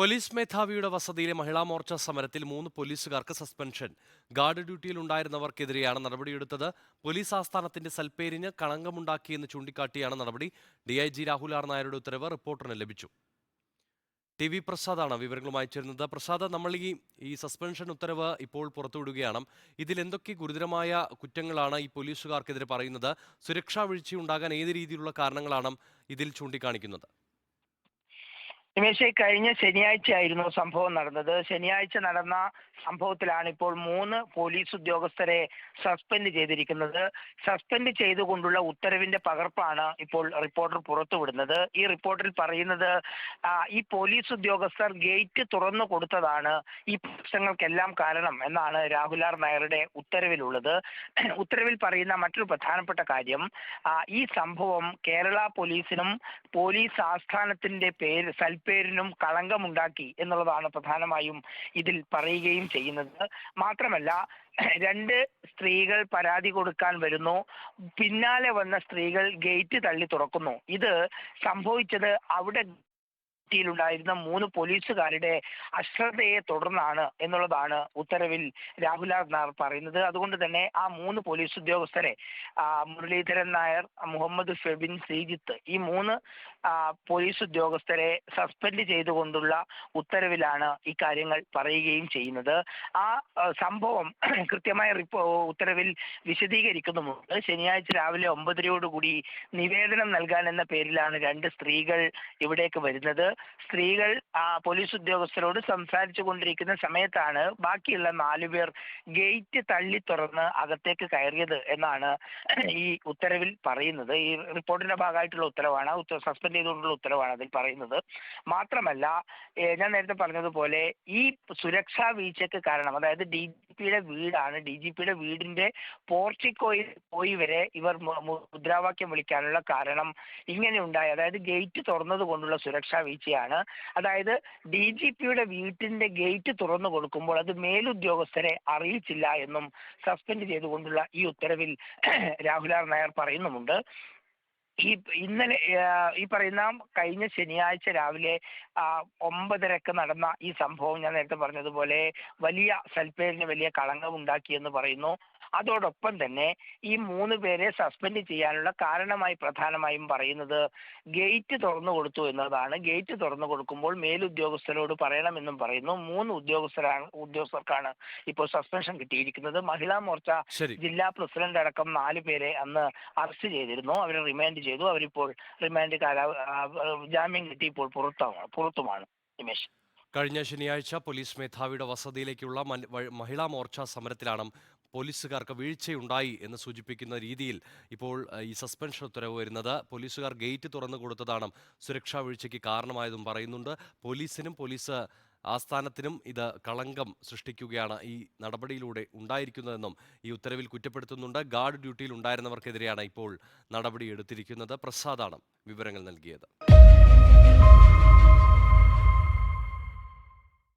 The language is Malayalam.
പോലീസ് മേധാവിയുടെ വസതിയിലെ മഹിളാ മോർച്ച സമരത്തിൽ മൂന്ന് പോലീസുകാർക്ക് സസ്പെൻഷൻ. ഗാർഡ് ഡ്യൂട്ടിയിൽ ഉണ്ടായിരുന്നവർക്കെതിരെയാണ് നടപടിയെടുത്തത്. പോലീസ് ആസ്ഥാനത്തിന്റെ സൽപ്പേരിന് കളങ്കമുണ്ടാക്കിയെന്ന് ചൂണ്ടിക്കാട്ടിയാണ് നടപടി. ഡിഐജി രാഹുൽ ആർ നായരുടെ ഉത്തരവ് റിപ്പോർട്ടറിന് ലഭിച്ചു. ടി വി പ്രസാദാണ് വിവരങ്ങളുമായി ചേരുന്നത്. പ്രസാദ് നമ്മൾ ഈ ഈ സസ്പെൻഷൻ ഉത്തരവ് ഇപ്പോൾ പുറത്തുവിടുകയാണ്. ഇതിൽ എന്തൊക്കെ ഗുരുതരമായ കുറ്റങ്ങളാണ് ഈ പോലീസുകാർക്കെതിരെ പറയുന്നത്? സുരക്ഷാ വീഴ്ചയുണ്ടാകാൻ ഏത് രീതിയിലുള്ള കാരണങ്ങളാണ് ഇതിൽ ചൂണ്ടിക്കാണിക്കുന്നത്? നിമേഷ് കഴിഞ്ഞ ശനിയാഴ്ചയായിരുന്നു സംഭവം നടന്നത്. ശനിയാഴ്ച നടന്ന സംഭവത്തിലാണ് ഇപ്പോൾ മൂന്ന് പോലീസ് ഉദ്യോഗസ്ഥരെ സസ്പെൻഡ് ചെയ്തിരിക്കുന്നത്. സസ്പെൻഡ് ചെയ്തുകൊണ്ടുള്ള ഉത്തരവിന്റെ പകർപ്പാണ് ഇപ്പോൾ റിപ്പോർട്ടർ പുറത്തുവിടുന്നത്. ഈ റിപ്പോർട്ടിൽ പറയുന്നത് ഈ പോലീസ് ഉദ്യോഗസ്ഥർ ഗേറ്റ് തുറന്നു കൊടുത്തതാണ്. ഈ പ്രശ്നങ്ങൾക്കെല്ലാം കാരണം എന്നാണ് രാഹുലാർ നായരുടെ ഉത്തരവിലുള്ളത്. ഉത്തരവിൽ പറയുന്ന മറ്റൊരു പ്രധാനപ്പെട്ട കാര്യം ഈ സംഭവം കേരള പോലീസിനും പോലീസ് ആസ്ഥാനത്തിന്റെ പേര് സൽപ്പേരിനും കളങ്കമുണ്ടാക്കി എന്നുള്ളതാണ് പ്രധാനമായും ഇതിൽ പറയുകയും ചെയ്യുന്നത്. മാത്രമല്ല രണ്ട് സ്ത്രീകൾ പരാതി കൊടുക്കാൻ വരുന്നു. പിന്നാലെ വന്ന സ്ത്രീകൾ ഗേറ്റ് തള്ളി തുറക്കുന്നു. ഇത് സംഭവിച്ചത് അവിടെ ിലുണ്ടായിരുന്ന മൂന്ന് പോലീസുകാരുടെ അശ്രദ്ധയെ തുടർന്നാണ് എന്നുള്ളതാണ് ഉത്തരവിൽ ആർ നായർ പറയുന്നത്. അതുകൊണ്ട് തന്നെ ആ മൂന്ന് പോലീസ് ഉദ്യോഗസ്ഥരെ മുരളീധരൻ നായർ മുഹമ്മദ് ഫെബിൻ ശ്രീജിത്ത് ഈ മൂന്ന് പോലീസ് ഉദ്യോഗസ്ഥരെ സസ്പെൻഡ് ചെയ്തുകൊണ്ടുള്ള ഉത്തരവിലാണ് ഇക്കാര്യങ്ങൾ കാര്യങ്ങൾ പറയുകയും ചെയ്യുന്നത്. ആ, സംഭവം കൃത്യമായ റിപ്പോ ഉത്തരവിൽ വിശദീകരിക്കുന്നുമുണ്ട്. ശനിയാഴ്ച രാവിലെ ഒമ്പതരയോടുകൂടി നിവേദനം നൽകാൻ എന്ന പേരിലാണ് രണ്ട് സ്ത്രീകൾ ഇവിടേക്ക് വരുന്നത്. സ്ത്രീകൾ ആ പോലീസ് ഉദ്യോഗസ്ഥരോട് സംസാരിച്ചു കൊണ്ടിരിക്കുന്ന സമയത്താണ് ബാക്കിയുള്ള നാലുപേർ ഗേറ്റ് തള്ളി തുറന്ന് അകത്തേക്ക് കയറിയത് എന്നാണ് ഈ ഉത്തരവിൽ പറയുന്നത്. ഈ റിപ്പോർട്ടിന്റെ ഭാഗമായിട്ടുള്ള ഉത്തരവാണ് സസ്പെൻഡ് ചെയ്തുകൊണ്ടുള്ള ഉത്തരവാണ് അതിൽ പറയുന്നത്. മാത്രമല്ല ഞാൻ നേരത്തെ പറഞ്ഞതുപോലെ ഈ സുരക്ഷാ വീഴ്ചയ്ക്ക് കാരണം അതായത് ഡി പിയുടെ വീടാണ്. ഡി ജി പിയുടെ വീടിന്റെ പോർച്ചിക്കോയിൽ പോയി വരെ ഇവർ മുദ്രാവാക്യം വിളിക്കാനുള്ള കാരണം ഇങ്ങനെ ഉണ്ടായി. അതായത് ഗേറ്റ് തുറന്നത് കൊണ്ടുള്ള സുരക്ഷാ വീഴ്ചയാണ്. അതായത് ഡി ജി പിയുടെ വീട്ടിന്റെ ഗേറ്റ് തുറന്നു കൊടുക്കുമ്പോൾ അത് മേലുദ്യോഗസ്ഥരെ അറിയിച്ചില്ല എന്നും സസ്പെൻഡ് ചെയ്തുകൊണ്ടുള്ള ഈ ഉത്തരവിൽ രാഹുലാർ നായർ പറയുന്നുമുണ്ട്. ഈ ഇന്നലെ ഈ പറയുന്ന കഴിഞ്ഞ ശനിയാഴ്ച രാവിലെ ഒമ്പതരക്ക് നടന്ന ഈ സംഭവം ഞാൻ നേരത്തെ പറഞ്ഞതുപോലെ വലിയ സൽപ്പേരിന് വലിയ കളങ്കം ഉണ്ടാക്കിയെന്ന് പറയുന്നു. അതോടൊപ്പം തന്നെ ഈ മൂന്ന് പേരെ സസ്പെൻഡ് ചെയ്യാനുള്ള കാരണമായി പ്രധാനമായും പറയുന്നത് ഗേറ്റ് തുറന്നു കൊടുത്തു എന്നതാണ്. ഗേറ്റ് തുറന്നു കൊടുക്കുമ്പോൾ മേലുദ്യോഗസ്ഥരോട് പറയണമെന്നും പറയുന്നു. മൂന്ന് ഉദ്യോഗസ്ഥരാണ് ഉദ്യോഗസ്ഥർക്കാണ് ഇപ്പോൾ സസ്പെൻഷൻ കിട്ടിയിരിക്കുന്നത്. മഹിളാ മോർച്ച ജില്ലാ പ്രസിഡന്റ് അടക്കം നാല് പേരെ അന്ന് അറസ്റ്റ് ചെയ്തിരുന്നു. അവരെ റിമാൻഡ് ചെയ്തു. അവരിപ്പോൾ റിമാൻഡ് കാലാ ജാമ്യം കിട്ടി ഇപ്പോൾ പുറത്താണ് പുറത്തുമാണ് നിമേഷ് കഴിഞ്ഞ ശനിയാഴ്ച പോലീസ് മേധാവിയുടെ വസതിയിലേക്കുള്ള മഹിളാ മോർച്ച സമരത്തിലാണ് പോലീസുകാർക്ക് വീഴ്ചയുണ്ടായി എന്ന് സൂചിപ്പിക്കുന്ന രീതിയിൽ ഇപ്പോൾ ഈ സസ്പെൻഷൻ ഉത്തരവ് വരുന്നത്. പോലീസുകാർ ഗേറ്റ് തുറന്നു കൊടുത്തതാണ് സുരക്ഷാ വീഴ്ചയ്ക്ക് കാരണമായതും പറയുന്നുണ്ട്. പോലീസിനും പോലീസ് ആസ്ഥാനത്തിനും ഇത് കളങ്കം സൃഷ്ടിക്കുകയാണ് ഈ നടപടിയിലൂടെ ഉണ്ടായിരിക്കുന്നതെന്നും ഈ ഉത്തരവിൽ കുറ്റപ്പെടുത്തുന്നുണ്ട്. ഗാർഡ് ഡ്യൂട്ടിയിൽ ഉണ്ടായിരുന്നവർക്കെതിരെയാണ് ഇപ്പോൾ നടപടി എടുത്തിരിക്കുന്നത്. പ്രസാദാണ് വിവരങ്ങൾ നൽകിയത്.